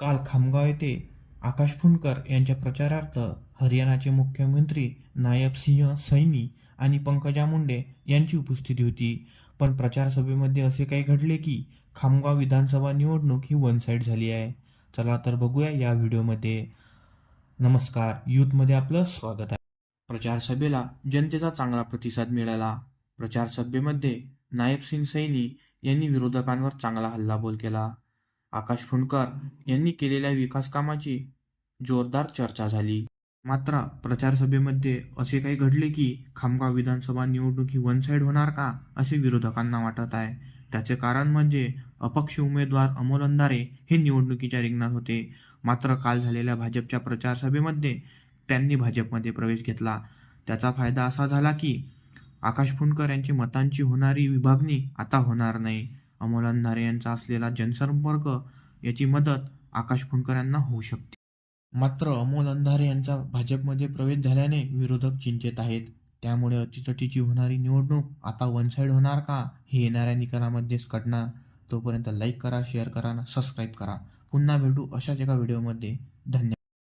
काल खामगाव येथे आकाश फुंडकर यांच्या प्रचारार्थ हरियाणाचे मुख्यमंत्री नायब सिंह सैनी आणि पंकजा मुंडे यांची उपस्थिती होती. पण प्रचारसभेमध्ये असे काही घडले की खामगाव विधानसभा निवडणूक ही वन साईड झाली आहे. चला तर बघूया या व्हिडिओमध्ये. नमस्कार यूथमध्ये आपलं स्वागत आहे. प्रचारसभेला जनतेचा चांगला प्रतिसाद मिळाला. प्रचार सभेमध्ये नायब सिंग सैनी यांनी विरोधकांवर चांगला हल्लाबोल केला. आकाश फुंडकर यांनी केलेल्या विकास कामाची जोरदार चर्चा झाली. मात्र प्रचारसभेमध्ये असे काही घडले की खामगाव विधानसभा निवडणूक ही वन साईड होणार का असे विरोधकांना वाटत आहे. त्याचे कारण म्हणजे अपक्ष उमेदवार अमोल अंधारे हे निवडणुकीच्या रिंगणात होते. मात्र काल झालेल्या भाजपच्या प्रचारसभेमध्ये त्यांनी भाजपमध्ये प्रवेश घेतला. त्याचा फायदा असा झाला की आकाश फुंडकर यांची मतांची होणारी विभागणी आता होणार नाही. अमोल अंधारे यांचा असलेला जनसंपर्क याची मदत आकाश फुंडकर यांना होऊ शकते. मात्र अमोल अंधारे यांचा भाजपमध्ये प्रवेश झाल्याने विरोधक चिंतेत आहेत. त्यामुळे अटीतटीची होणारी निवडणूक आता वन साईड होणार का हे येणाऱ्या निकालामध्येच कळणार. तोपर्यंत लाईक करा शेअर करा सबस्क्राईब करा. पुन्हा भेटू अशाच एका व्हिडिओमध्ये धन्यवाद.